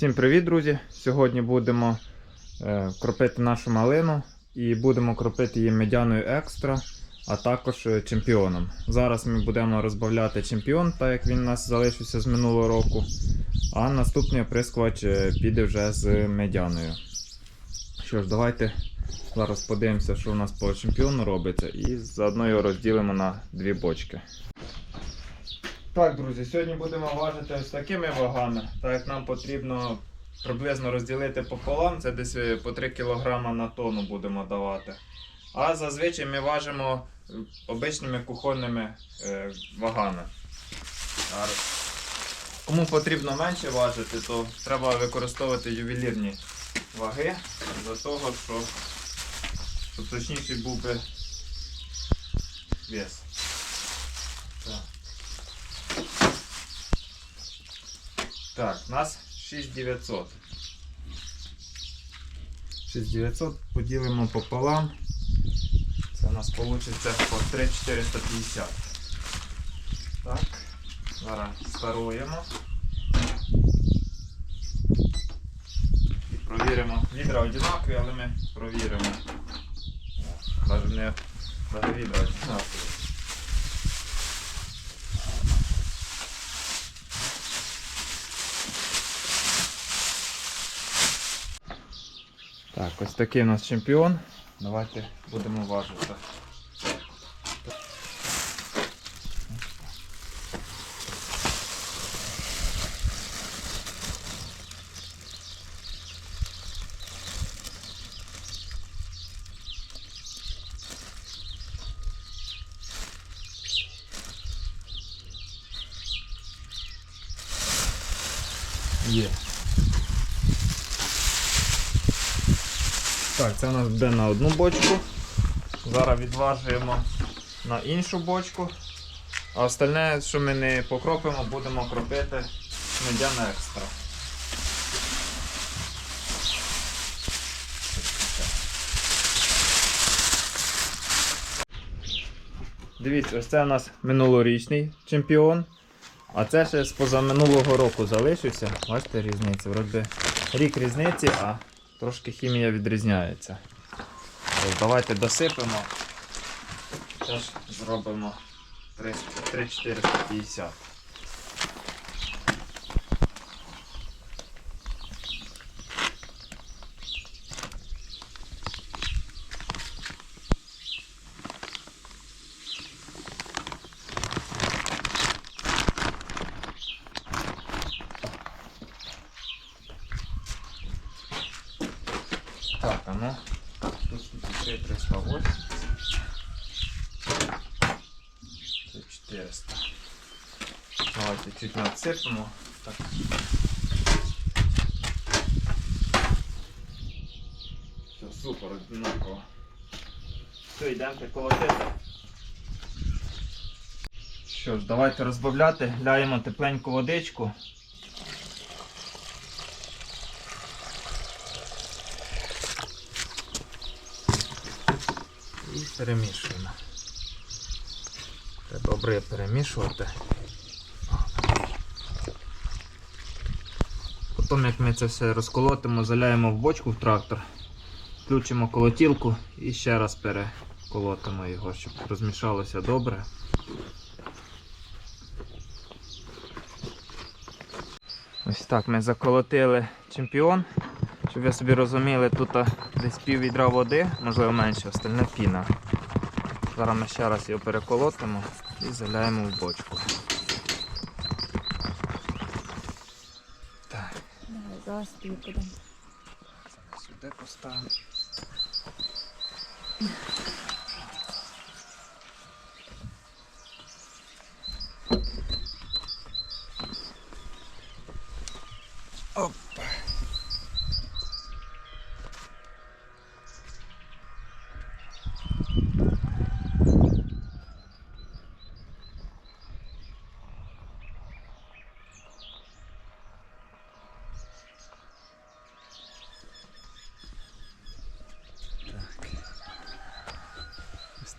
Всім привіт, друзі! Сьогодні будемо е, кропити нашу малину і будемо кропити її медяною екстра, а також е, чемпіоном. Зараз ми будемо розбавляти чемпіон, так як він у нас залишився з минулого року. А наступний оприскувач е, піде вже з медяною. Що ж, давайте зараз подивимося, що у нас по чемпіону робиться, і заодно його розділимо на дві бочки. Так, друзі, сьогодні будемо важити ось такими вагами. Так як нам потрібно приблизно розділити пополам, це десь е, по 3 кг на тонну будемо давати. А зазвичай ми важимо е, обичними кухонними е, вагами. Кому потрібно менше важити, то треба використовувати ювелірні ваги для того, що, щоб точніший був би вес. Так. Так, у нас 6900. 6900 поділимо пополам. Це у нас вийде по 3450. Так, зараз старуємо. І провіримо. Відра одинакові, але ми провіримо. Навіть не відра одинакові. Так, ось такий у нас чемпіон. Давайте будемо важити. Є. Так, це у нас буде на одну бочку. Зараз відважуємо на іншу бочку. А остальне, що ми не покропимо, будемо кропити медяна екстра. Дивіться, ось це у нас минулорічний чемпіон. А це ще з позаминулого року залишився. Бачите різницю. Вроді рік різниці, а трошки хімія відрізняється. Тож Давайте досипемо. Теж зробимо 3-450. Так, а ну. Тут 3, 308. Це 400. Давайте чуть надсипемо. Так. Все, супер, однаково. Все, йдемо колотити. Що ж, давайте розбавляти, ляємо тепленьку водичку. І перемішуємо. Треба добре перемішувати. Потім, як ми це все розколотимо, заляємо в бочку в трактор, включимо колотілку і ще раз переколотимо його, щоб розмішалося добре. Ось так ми заколотили чемпіон. Щоб ви собі розуміли, тут десь пів відра води, можливо менше, остальне піна. Зараз ми ще раз його переколотимо і заляємо в бочку. Так, Давай, зараз тобі подам. сюди поставимо.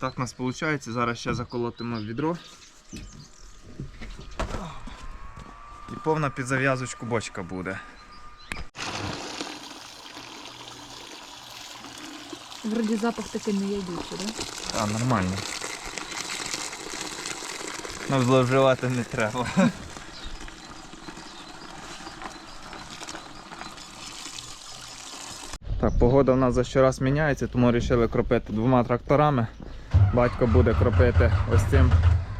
так у нас виходить. Зараз ще заколотимо відро. І повна підзав'язочку бочка буде. Вроді запах такий не ядючий, так? А, нормально. Ну, зловживати не треба. Так, Погода в нас за щораз міняється, тому вирішили кропити двома тракторами. Батько буде кропити ось цим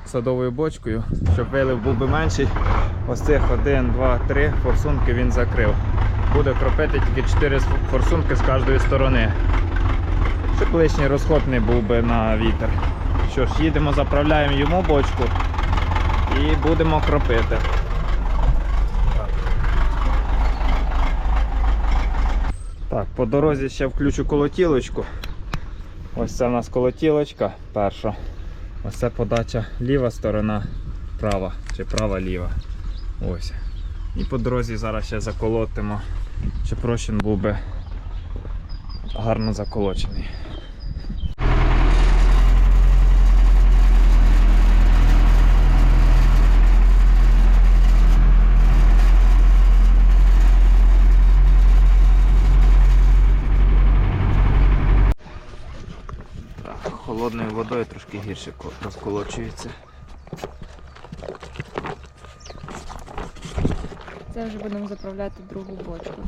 садовою бочкою, щоб вилив був би менший. Ось цих 1, 2, 3 форсунки він закрив. Буде кропити тільки 4 форсунки з кожної сторони. Щоб лишній розход не був би на вітер. Що ж, їдемо, заправляємо йому бочку і будемо кропити. Так, по дорозі ще включу колотілочку. Ось це у нас колотілочка перша. Ось це подача ліва сторона, права чи права-ліва. Ось. І по дорозі зараз ще заколотимо, щоб прощен був би гарно заколочений. Так, холодною водою трошки гірше розколочується. Це вже будемо заправляти другу бочку.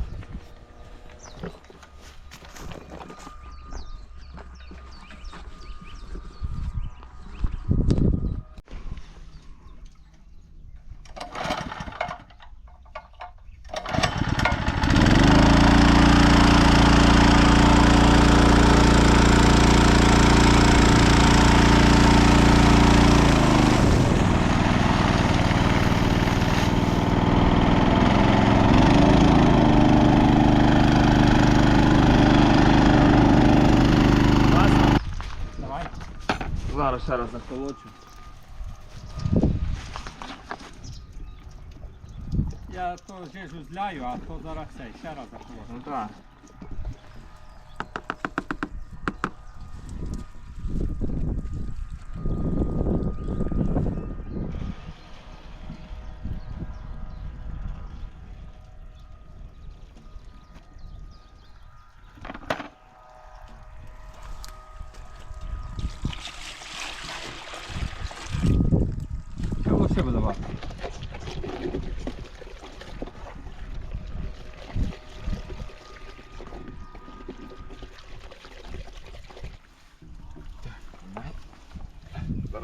Давай. Зараз заколочу. Я то жижу зляю, а то зараз все, ще раз заколочу. Ну так.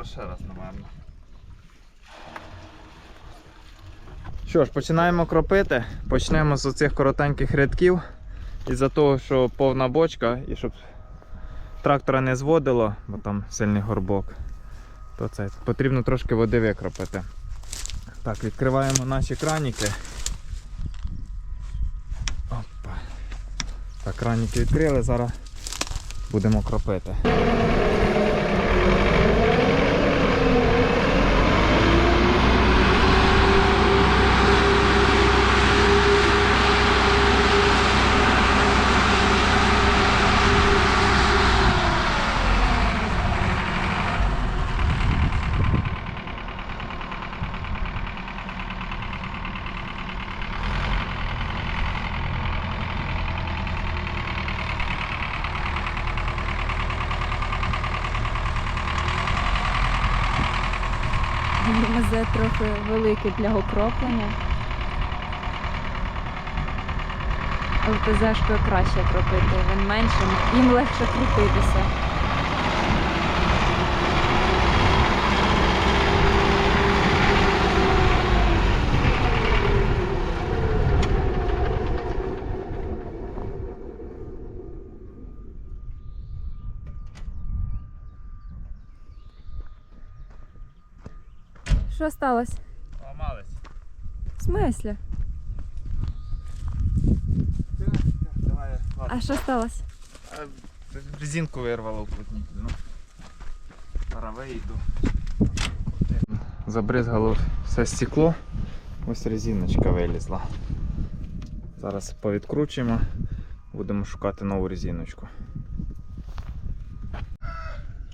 Зараз ще раз, напевно. Що ж, починаємо кропити. Почнемо з оцих коротеньких рядків. Із-за того, що повна бочка і щоб трактора не зводило, бо там сильний горбок, то це потрібно трошки води викропити. Так, відкриваємо наші краніки. Опа. Так, краніки відкрили, зараз будемо кропити. Великий для окроплення. ЛТЗшкою краще кропити, він менший, їм легше крутитися. Що сталося? Смислі? Давай, ладно. А що сталося? А, Резинку вирвало уплотнительно. Зараз вийду. Забризгало все стекло. Ось резиночка вилізла. Зараз повідкручуємо, будемо шукати нову резиночку.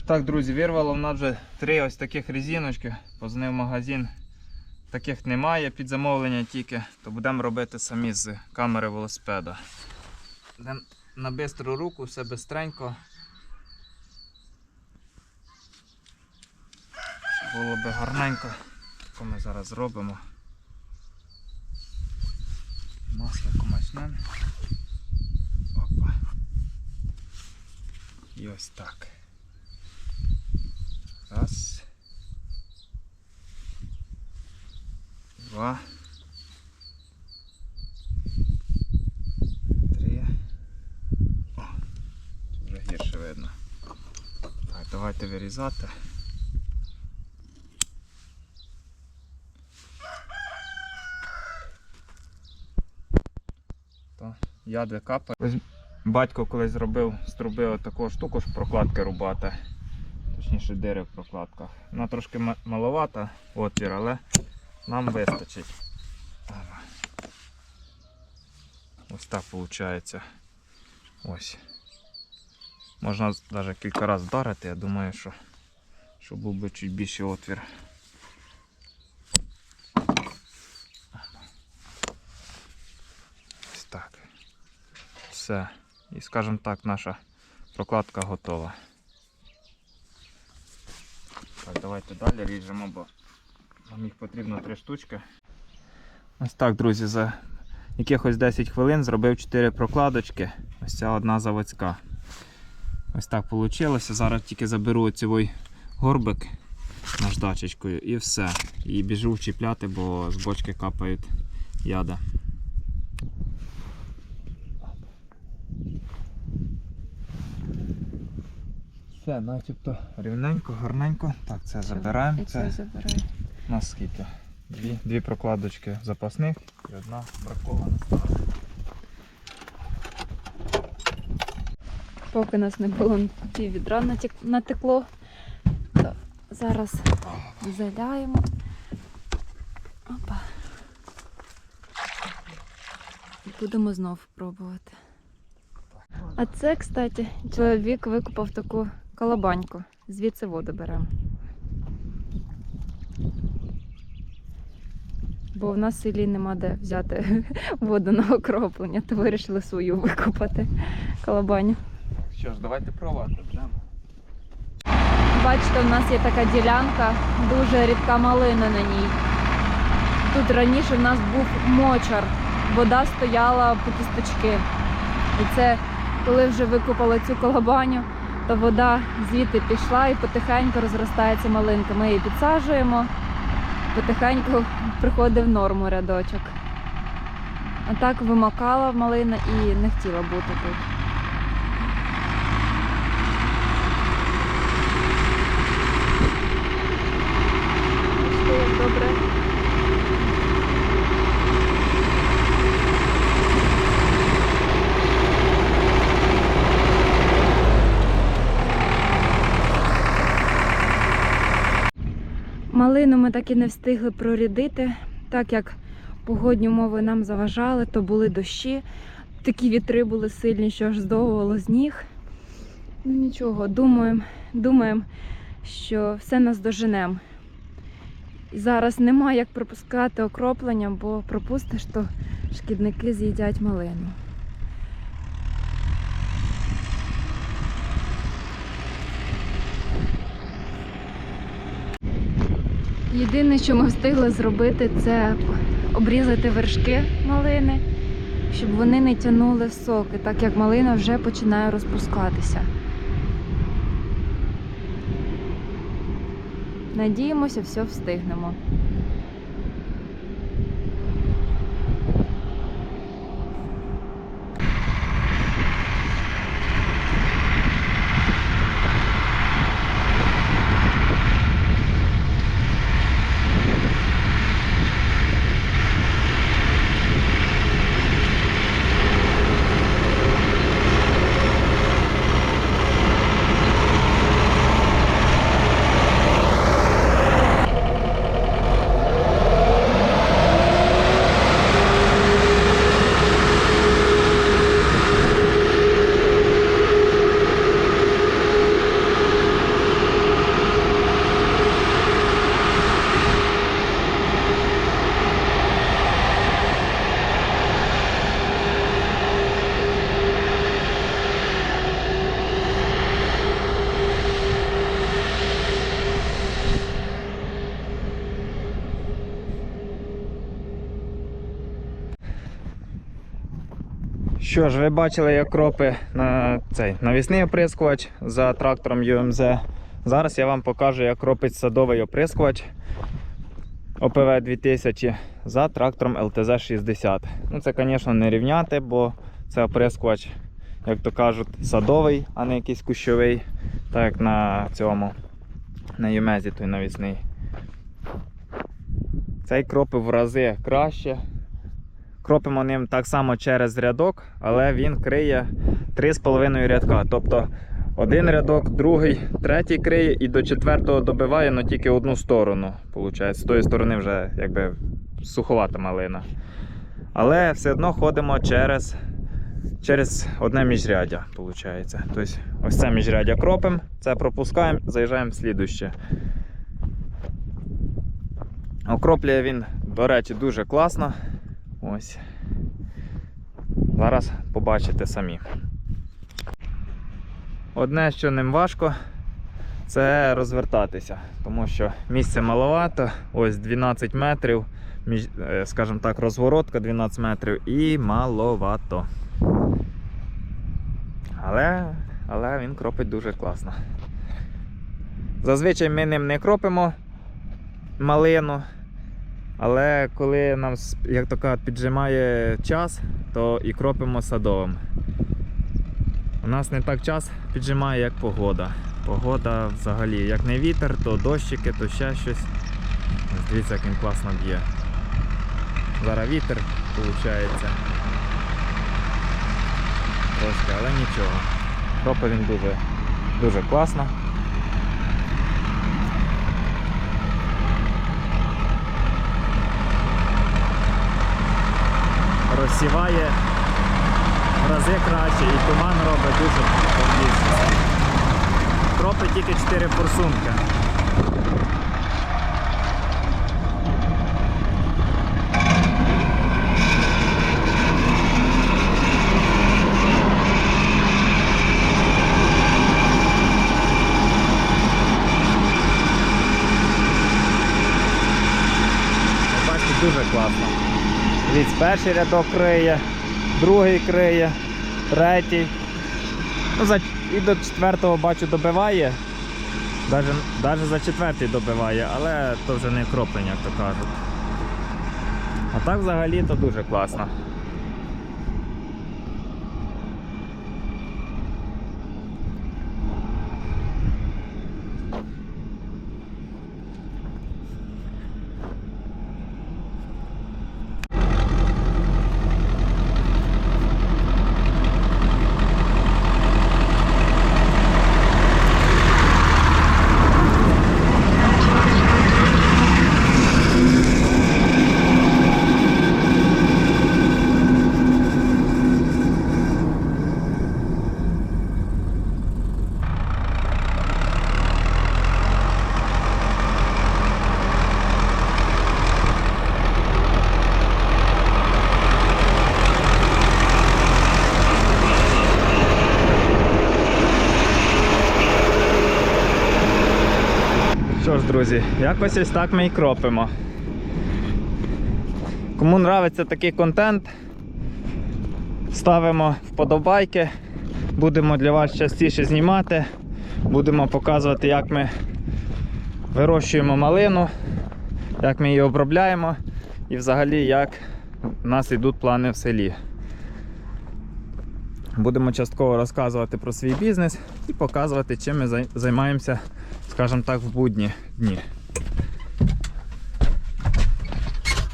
Так, друзі, вирвало в нас вже три ось таких резиночки. Позвонив магазин. Таких немає під замовлення тільки, то будемо робити самі з камери велосипеда. Будемо на бистру руку, все бистренько. Було би гарненько, що ми зараз зробимо. Масло комачнем. Опа. І ось так. Раз. Два. Три. О, вже гірше видно. Так, давайте вирізати. Яди капає. Батько колись зробив з труби таку штуку, щоб прокладки рубати. Точніше дири в прокладках. Вона трошки маловата отвір, але нам вистачить. Ось так виходить. Ось. Можна навіть кілька разів вдарити, я думаю, що, що був би чуть більший отвір. Ось так. Все. І скажімо так, наша прокладка готова. Так, давайте далі ріжемо, бо нам їх потрібно три штучки. Ось так, друзі, за якихось 10 хвилин зробив 4 прокладочки. Ось ця одна заводська. Ось так вийшло. Зараз тільки заберу цей горбик наждачечкою і все. І біжу вчіпляти, бо з бочки капають яда. Все, начебто рівненько, гарненько. Так, це забираємо. Це Це забираю. У нас скільки? Дві, дві прокладочки запасних і одна бракована. Поки нас не було пів відра натекло, то зараз заляємо. Опа. Будемо знов пробувати. А це, кстати, чоловік викупав таку колобаньку. Звідси воду беремо. Бо в нас в селі нема де взяти воду на окроплення, то вирішили свою викупати колобаню. Що ж, давайте пробувати. Йдемо. Бачите, у нас є така ділянка, дуже рідка малина на ній. Тут раніше в нас був мочар, вода стояла по кісточки. І це коли вже викопали цю колобаню, то вода звідти пішла і потихеньку розростається малинка. Ми її підсаджуємо, потихеньку приходив в норму рядочок. А так вимокала малина і не хотіла бути тут. Добре. Малину ми так і не встигли прорядити, так як погодні умови нам заважали, то були дощі, такі вітри були сильні, що аж здовувало з ніг. Ну нічого, думаємо, думаємо, що все нас доженемо. І зараз немає як пропускати окроплення, бо пропустиш, то шкідники з'їдять малину. Єдине, що ми встигли зробити, це обрізати вершки малини, щоб вони не тягнули соки, так як малина вже починає розпускатися. Надіємося, все встигнемо. Що ж, ви бачили, як кропи на цей навісний оприскувач за трактором UMZ. Зараз я вам покажу, як ропить садовий оприскувач ОПВ 2000 за трактором LTZ 60. Ну це, звісно, не рівняти, бо це оприскувач, як то кажуть, садовий, а не якийсь кущовий, так як на цьому, на Юмезі той навісний. Цей кропив в рази краще. Кропимо ним так само через рядок, але він криє 3,5 рядка. Тобто один рядок, другий, третій криє і до четвертого добиває, але тільки одну сторону. Получається. З тої сторони вже якби суховата малина. Але все одно ходимо через, через одне міжряддя. Виходить. Тобто ось це міжряддя кропимо, це пропускаємо, заїжджаємо в слідуще. Окроплює він, до речі, дуже класно. Ось. Зараз побачите самі. Одне, що ним важко, це розвертатися, тому що місця маловато, ось 12 метрів, е, скажімо так, розворотка 12 метрів і маловато. Але, але він кропить дуже класно. Зазвичай ми ним не кропимо малину. Але коли нам, як то кажуть, піджимає час, то і кропимо садовим. У нас не так час піджимає, як погода. Погода взагалі, як не вітер, то дощики, то ще щось. Ось Дивіться, як він класно б'є. Зараз вітер, виходить. Трошки, але нічого. Кропить він дуже, дуже класно. Розсіває в рази краще і туман робить дуже бомбічно. Кропить тільки 4 форсунки. Дуже класно. Дивіться, перший рядок криє, другий криє, третій. Ну, і до четвертого бачу добиває. Даже за четвертий добиває, але то вже не кроплення, як то кажуть. А так взагалі то дуже класно. Що ж, друзі, якось ось так ми і кропимо. Кому нравиться такий контент, ставимо вподобайки. Будемо для вас частіше знімати. Будемо показувати, як ми вирощуємо малину, як ми її обробляємо і взагалі як у нас йдуть плани в селі. Будемо частково розказувати про свій бізнес і показувати, чим ми займаємося, скажімо так, в будні дні.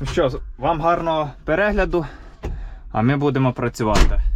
Ну що, вам гарного перегляду, а ми будемо працювати.